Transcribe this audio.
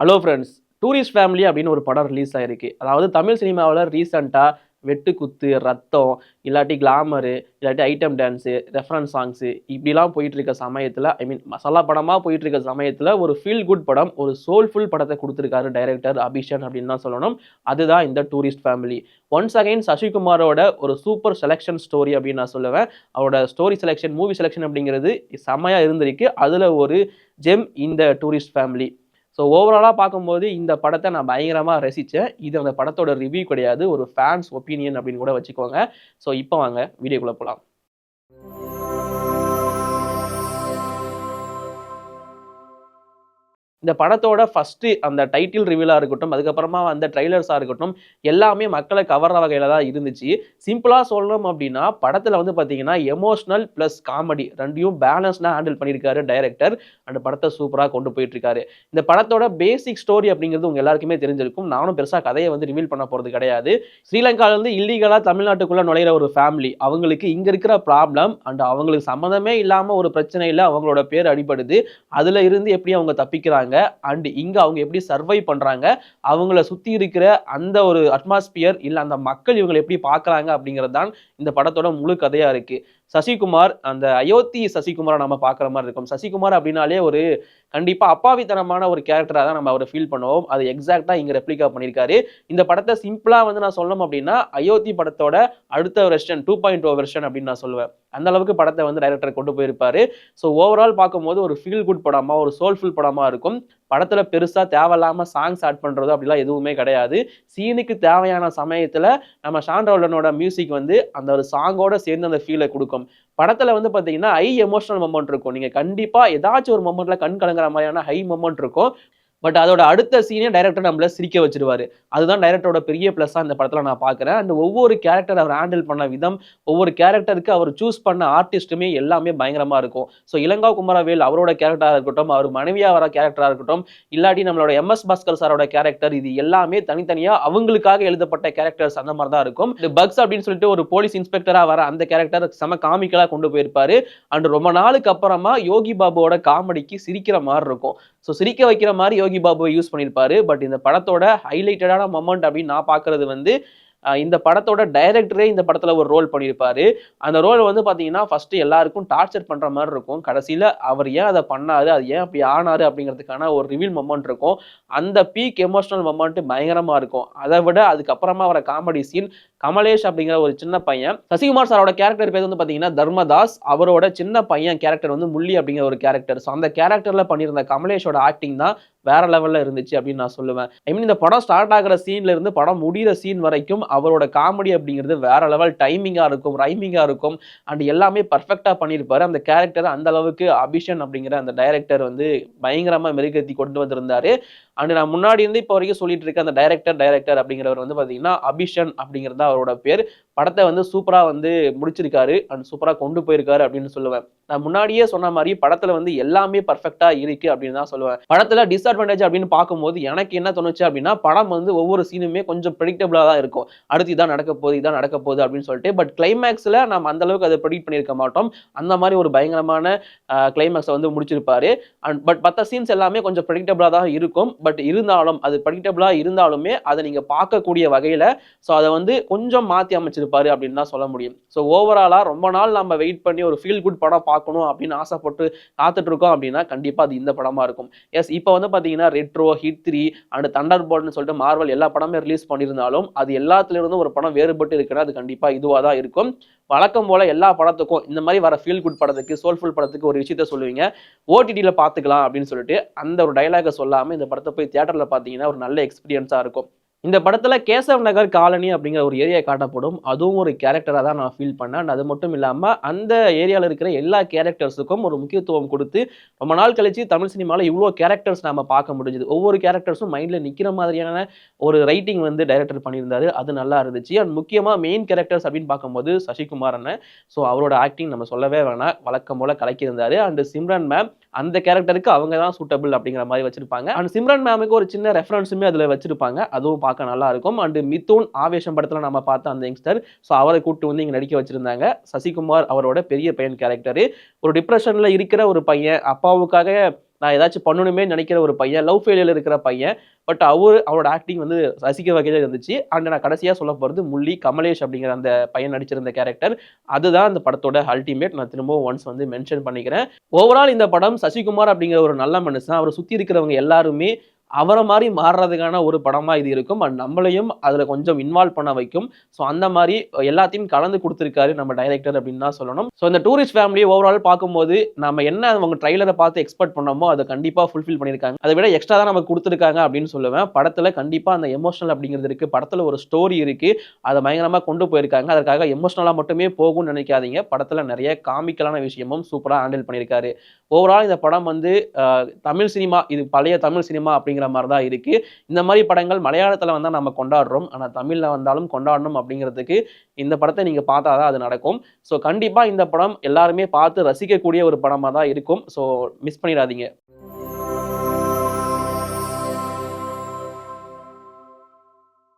Hello friends tourist family அப்படின்னு ஒரு படம் ரிலீஸ் ஆயிருக்கு. அதாவது தமிழ் சினிமாவில் ரீசெண்டாக வெட்டு குத்து ரத்தம் இல்லாட்டி கிளாமரு இல்லாட்டி ஐட்டம் டான்ஸு ரெஃபரன்ஸ் சாங்ஸு இப்படிலாம் போயிட்டுருக்க சமயத்தில் ஐ மீன் மசாலா படமாக போயிட்டுருக்க சமயத்தில் ஒரு ஃபீல் குட் படம் ஒரு சோல்ஃபுல் படத்தை கொடுத்துருக்காரு டைரக்டர் அபிஷன் அப்படின்னு தான் சொல்லணும். அதுதான் இந்த டூரிஸ்ட் ஃபேமிலி ஒன்ஸ் அகைன் சசிகுமாரோட ஒரு சூப்பர் செலெக்ஷன் ஸ்டோரி அப்படின்னு நான் சொல்லுவேன். அவரோட ஸ்டோரி செலெக்ஷன் மூவி செலெக்ஷன் அப்படிங்கிறது செமையாக இருந்திருக்கு. அதில் ஒரு ஜெம் இந்த டூரிஸ்ட் ஃபேமிலி ஸோ ஓவராலாக பார்க்கும்போது இந்த படத்தை நான் பயங்கரமாக ரசித்தேன் இது அந்த படத்தோட ரிவ்யூ கிடையாது. ஒரு ஃபேன்ஸ் ஒப்பீனியன் அப்படின்னு கூட வச்சுக்கோங்க. ஸோ இப்போ வாங்க. வீடியோக்குள்ளே போகலாம் இந்த படத்தோட ஃபஸ்ட்டு அந்த டைட்டில் ரிவீலாக இருக்கட்டும் அதுக்கப்புறமா அந்த ட்ரைலர்ஸாக இருக்கட்டும் எல்லாமே மக்களை கவர்ற வகையில் தான் இருந்துச்சு. சிம்பிளாக சொல்லணும் அப்படின்னா படத்தில் வந்து பார்த்தீங்கன்னா எமோஷ்னல் ப்ளஸ் காமெடி ரெண்டையும் பேலன்ஸ்டாக ஹேண்டில் பண்ணியிருக்காரு டைரக்டர் அந்த படத்தை சூப்பராக கொண்டு போயிட்டுருக்காரு. இந்த படத்தோட பேசிக் ஸ்டோரி அப்படிங்கிறது உங்கள் எல்லாருக்குமே தெரிஞ்சிருக்கும். நானும் பெருசாக கதையை வந்து ரிவீல் பண்ண போகிறது கிடையாது. ஸ்ரீலங்காவிலேருந்து இல்லீகலாக தமிழ்நாட்டுக்குள்ளே நுழையிற ஒரு ஃபேமிலி அவங்களுக்கு இங்கே இருக்கிற ப்ராப்ளம் அண்ட் அவங்களுக்கு சம்மந்தமே இல்லாமல் ஒரு பிரச்சனையில் அவங்களோட பேர் அடிபடுது. அதில் இருந்து எப்படி அவங்க தப்பிக்கிறாங்க? அண்ட் இங்கே அவங்க எப்படி சர்வை பண்ணுறாங்க அவங்கள சுற்றி இருக்கிற அந்த ஒரு அட்மாஸ்பியர் இல்லை அந்த மக்கள் இவங்களை எப்படி பார்க்குறாங்க அப்படிங்கிறது தான் இந்த படத்தோட முழு கதையாக இருக்குது சசிகுமார் அந்த அயோத்தி சசிகுமாரை நம்ம பார்க்குற மாதிரி இருக்கும். சசிகுமார் அப்படின்னாலே ஒரு கண்டிப்பாக அப்பாவித்தனமான ஒரு கேரக்டராக தான் நம்ம அவரை ஃபீல் பண்ணுவோம். அது எக்ஸாக்டாக இங்கே ரெப்ளிகா பண்ணியிருக்காரு. இந்த படத்தை சிம்பிளாக வந்து நான் சொல்லணும் அப்படின்னா அயோத்தி படத்தோட அடுத்த version two point o version அப்படின்னு நான் சொல்லுவேன். அந்த அளவுக்கு படத்தை வந்து டைரக்டர் கொண்டு போயிருப்பாரு. ஸோ ஓவரால் பார்க்கும்போது ஒரு ஃபீல் குட் படமாக ஒரு சோல்ஃபுல் படமாக இருக்கும். படத்தில் பெருசாக தேவையில்லாம சாங்ஸ் ஆட் பண்ணுறது அப்படிலாம் எதுவுமே கிடையாது. சீனுக்கு தேவையான சமயத்தில் நம்ம ஷான்ரோலனோட மியூசிக் வந்து அந்த ஒரு சாங்கோட சேர்ந்து அந்த ஃபீலை கொடுக்கும். படத்துல வந்து பாத்தீங்கன்னா ஹை எமோஷனல் மொமெண்ட் இருக்கும். நீங்க கண்டிப்பா ஏதாச்சும் ஒரு மொமெண்ட்ல கண் கலங்குற மாதிரியான ஹை மொமெண்ட் இருக்கும். பட் அதோட அடுத்த சீனே டைரக்டர் நம்மள சிரிக்க வச்சிருவாரு. அதுதான் டைரக்டரோட பெரிய ப்ளஸ்ஸாக இந்த படத்துல நான் பார்க்குறேன். அண்ட் ஒவ்வொரு கேரக்டர் அவர் ஹேண்டில் பண்ண விதம் ஒவ்வொரு கேரக்டருக்கு அவர் சூஸ் பண்ண ஆர்டிஸ்ட்டுமே எல்லாமே பயங்கரமா இருக்கும். ஸோ இளங்கா குமரவேல் அவரோட கேரக்டராக இருக்கட்டும் அவர் மனைவியா வர கேரக்டராக இருக்கட்டும் இல்லாட்டி நம்மளோட எம்எஸ் பாஸ்கர் சாரோட கேரக்டர் இது எல்லாமே தனித்தனியா அவங்களுக்காக எழுதப்பட்ட கேரக்டர்ஸ் அந்த மாதிரி தான் இருக்கும். இந்த பக்ஸ் அப்படின்னு சொல்லிட்டு ஒரு போலீஸ் இன்ஸ்பெக்டரா வர அந்த கேரக்டர் செம காமிக்கலா கொண்டு போயிருப்பாரு. அண்ட் ரொம்ப நாளுக்கு அப்புறமா யோகி பாபுவோட காமெடிக்கு சிரிக்கிற மாதிரி இருக்கும். ஸோ சிரிக்க வைக்கிற மாதிரி யோகி பாபுவை யூஸ் பண்ணியிருப்பாரு. பட் இந்த படத்தோட ஹைலைட்டடான மொமெண்ட் அப்படின்னு நான் பார்க்கறது வந்து இந்த படத்தோட டைரக்டரே இந்த படத்துல ஒரு ரோல் பண்ணியிருப்பாரு. அந்த ரோல் வந்து பாத்தீங்கன்னா ஃபர்ஸ்ட் எல்லாருக்கும் டார்ச்சர் பண்ற மாதிரி இருக்கும். கடைசியில அவர் ஏன் அதை பண்ணாரு? அது ஏன் அப்படி ஆனாரு? அப்படிங்கிறதுக்கான ஒரு ரிவீல் மொமெண்ட் இருக்கும். அந்த பீக் எமோஷனல் மொமெண்ட் பயங்கரமா இருக்கும். அதை விட அதுக்கப்புறமா வர காமெடி சீன் கமலேஷ் அப்படிங்கிற ஒரு சின்ன பையன். சசிகுமார் சாரோட கேரக்டர் பேர் வந்து பார்த்தீங்கன்னா தர்மதாஸ். அவரோட சின்ன பையன் கேரக்டர் வந்து முள்ளி அப்படிங்கிற ஒரு கேரக்டர் ஸோ அந்த கேரக்டரில் பண்ணியிருந்த கமலேஷோட ஆக்டிங் தான் வேற லெவலில் இருந்துச்சு அப்படின்னு நான் சொல்லுவேன். ஐ மீன் இந்த படம் ஸ்டார்ட் ஆகிற சீன்ல இருந்து படம் முடிகிற சீன் வரைக்கும் அவரோட காமெடி அப்படிங்கிறது வேற லெவல் டைமிங்காக இருக்கும் ரைமிங்காக இருக்கும். அண்ட் எல்லாமே பர்ஃபெக்டாக பண்ணியிருப்பாரு. அந்த கேரக்டர் அந்த அளவுக்கு அபிஷன் அப்படிங்கிற அந்த டைரக்டர் வந்து பயங்கரமாக மெருகத்தி கொண்டு வந்திருந்தாரு. அண்ட் நான் முன்னாடி இருந்து இப்போ வரைக்கும் சொல்லிட்டு இருக்க அந்த டைரக்டர் டைரக்டர் அப்படிங்கிறவர் வந்து பார்த்தீங்கன்னா அபிஷன் அப்படிங்கிறது தான் அவரோட பேர். படத்தை வந்து சூப்பரா வந்து முடிச்சிருக்காரு. அண்ட் சூப்பரா கொண்டு போயிருக்காரு அப்படின்னு சொல்லுவேன். நான் முன்னாடியே சொன்ன மாதிரி படத்துல வந்து எல்லாமே பர்ஃபெக்டா இருக்கு அப்படின்னு தான் சொல்லுவேன். படத்துல டிஸ்அட்வான்டேஜ் அப்படின்னு பார்க்கும்போது எனக்கு என்ன தோணுச்சு அப்படின்னா படம் வந்து ஒவ்வொரு சீனுமே கொஞ்சம் ப்ரெடிக்டபிளா தான் இருக்கும். அடுத்து இதான் நடக்க போகுது இதான் நடக்க போகுது அப்படின்னு சொல்லிட்டு பட் கிளைமேக்ஸ்ல நம்ம அந்த அளவுக்கு அதை ப்ரெடிக்ட் பண்ணியிருக்க மாட்டோம். அந்த மாதிரி ஒரு பயங்கரமான கிளைமேக்ஸை வந்து முடிச்சிருப்பாரு. அண்ட் பட் மற்ற சீன்ஸ் எல்லாமே கொஞ்சம் ப்ரெடிக்டபிளா தான் இருக்கும். பட் இருந்தாலும் அது ப்ரெடிக்டபிளா இருந்தாலுமே அதை நீங்க பார்க்கக்கூடிய வகையில ஸோ அதை வந்து கொஞ்சம் மாத்தி அமைச்சிருப்பாரு அப்படின்னு தான் சொல்ல முடியும். ஸோ ஓவராலா ரொம்ப நாள் நம்ம வெயிட் பண்ணி ஒரு ஃபீல் குட் படம் பார்க்கணும் அப்படின்னு ஆசைப்பட்டு காத்துட்டு இருக்கோம் அப்படின்னா கண்டிப்பா அது இந்த படமா இருக்கும். எஸ் இப்போ வந்து பாத்தீங்கன்னா retro hit three and thunder போர்ட்னு சொல்லிட்டு மார்வல் எல்லா படமே ரிலீஸ் பண்ணியிருந்தாலும் அது எல்லாத்துல இருந்தும் ஒரு படம் வேறுபட்டு இருக்குன்னா அது கண்டிப்பா இதுவாக தான் இருக்கும். வழக்கம் போல எல்லா படத்துக்கும் இந்த மாதிரி வர ஃபீல் குட் படத்துக்கு சோல்ஃபுல் படத்துக்கு ஒரு விஷயத்த சொல்லுவீங்க. ஓடிடியில பார்த்துக்கலாம் அப்படின்னு சொல்லிட்டு அந்த ஒரு டைலாக சொல்லாமல் இந்த படத்தை போய் தியேட்டரில் பார்த்தீங்கன்னா ஒரு நல்ல எக்ஸ்பீரியன்ஸாக இருக்கும். இந்த படத்தில் கேசவ் நகர் காலனி அப்படிங்கிற ஒரு ஏரியா காட்டப்படும். அதுவும் ஒரு கேரக்டராக தான் நான் ஃபீல் பண்ணேன். அது மட்டும் இல்லாமல் அந்த ஏரியாவில் இருக்கிற எல்லா கேரக்டர்ஸுக்கும் ஒரு முக்கியத்துவம் கொடுத்து ரொம்ப நாள் கழித்து தமிழ் சினிமாவில் இவ்வளோ கேரக்டர்ஸ் நம்ம பார்க்க முடிஞ்சது. ஒவ்வொரு கேரக்டர்ஸும் மைண்டில் நிற்கிற மாதிரியான ஒரு ரைட்டிங் வந்து டைரக்டர் பண்ணியிருந்தாரு. அது நல்லா இருந்துச்சு. அண்ட் முக்கியமாக மெயின் கேரக்டர்ஸ் அப்படின்னு பார்க்கும்போது சசிகுமார் அண்ணன். ஸோ அவரோட ஆக்டிங் நம்ம சொல்லவே வேணாம். வழக்கம் போல கலக்கியிருந்தாரு. அண்ட் சிம்ரன் மேம் அந்த கேரக்டருக்கு அவங்க தான் சூட்டபிள் அப்படிங்கிற மாதிரி வச்சிருப்பாங்க. அண்ட் சிம்ரன் மேமுக்கு ஒரு சின்ன ரெஃபரன்ஸுமே அதில் வச்சிருப்பாங்க. அதுவும் பார்க்க நல்லா இருக்கும் அண்ட் மித்தூன் ஆவேசம் படத்தில் நம்ம பார்த்த அந்த யங்ஸ்டர் ஸோ அவரை கூப்பிட்டு வந்து இங்கே நடிக்க வச்சிருந்தாங்க. சசிகுமார் அவரோட பெரிய பையன் கேரக்டரு ஒரு டிப்ரெஷனில் இருக்கிற ஒரு பையன் அப்பாவுக்காக நான் ஏதாச்சும் பண்ணணுமே நினைக்கிற ஒரு பையன் லவ் ஃபெயிலியில் இருக்கிற பையன். பட் அவர் அவரோட ஆக்டிங் வந்து ரசிக்க வகையில் இருந்துச்சு. அண்ட் நான் கடைசியாக சொல்ல போகிறது முள்ளி கமலேஷ் அப்படிங்கிற அந்த பையன் நடிச்சிருந்த கேரக்டர் அதுதான் அந்த படத்தோட அல்டிமேட் நான் திரும்பவும் ஒன்ஸ் வந்து மென்ஷன் பண்ணிக்கிறேன். ஓவரால் இந்த படம் சசிகுமார் அப்படிங்கிற ஒரு நல்ல மனுஷன். அவரை சுற்றி இருக்கிறவங்க எல்லாருமே அவரை மாதிரி மாறுறதுக்கான ஒரு படமா இது இருக்கும். அண்ட் நம்மளையும் அதுல கொஞ்சம் இன்வால்வ் பண்ண வைக்கும். ஸோ அந்த மாதிரி எல்லாத்தையும் கலந்து கொடுத்துருக்காரு நம்ம டைரக்டர் அப்படின்னு தான் சொல்லணும். ஸோ இந்த டூரிஸ்ட் ஃபேமிலி ஓவரால் பார்க்கும்போது நம்ம என்ன அவங்க ட்ரைலரை பார்த்து எக்ஸ்பெக்ட் பண்ணோமோ அதை கண்டிப்பாக ஃபுல்ஃபில் பண்ணியிருக்காங்க. அதை விட எக்ஸ்ட்ரா தான் நமக்கு கொடுத்துருக்காங்க அப்படின்னு சொல்லுவேன். படத்தில் கண்டிப்பாக அந்த எமோஷனல் அப்படிங்கிறது இருக்கு. படத்தில் ஒரு ஸ்டோரி இருக்கு. அதை பயங்கரமாக கொண்டு போயிருக்காங்க. அதற்காக எமோஷனலாக மட்டுமே போகும்னு நினைக்காதீங்க. படத்துல நிறைய காமிக்கலான விஷயமும் சூப்பரா ஹேண்டில் பண்ணியிருக்காரு. ஓவரால் இந்த படம் வந்து தமிழ் சினிமா இது பழைய தமிழ் சினிமா அப்படிங்கிற மாதிரி தான் இருக்கு. இந்த மாதிரி படங்கள் மலையாளத்தில் வந்தால் நம்ம கொண்டாடுறோம். ஆனால் தமிழில் வந்தாலும் கொண்டாடணும் அப்படிங்கிறதுக்கு இந்த படத்தை நீங்கள் பார்த்தா தான் அது நடக்கும். ஸோ கண்டிப்பாக இந்த படம் எல்லாருமே பார்த்து ரசிக்கக்கூடிய ஒரு படமாக தான் இருக்கும். ஸோ மிஸ் பண்ணிடாதீங்க.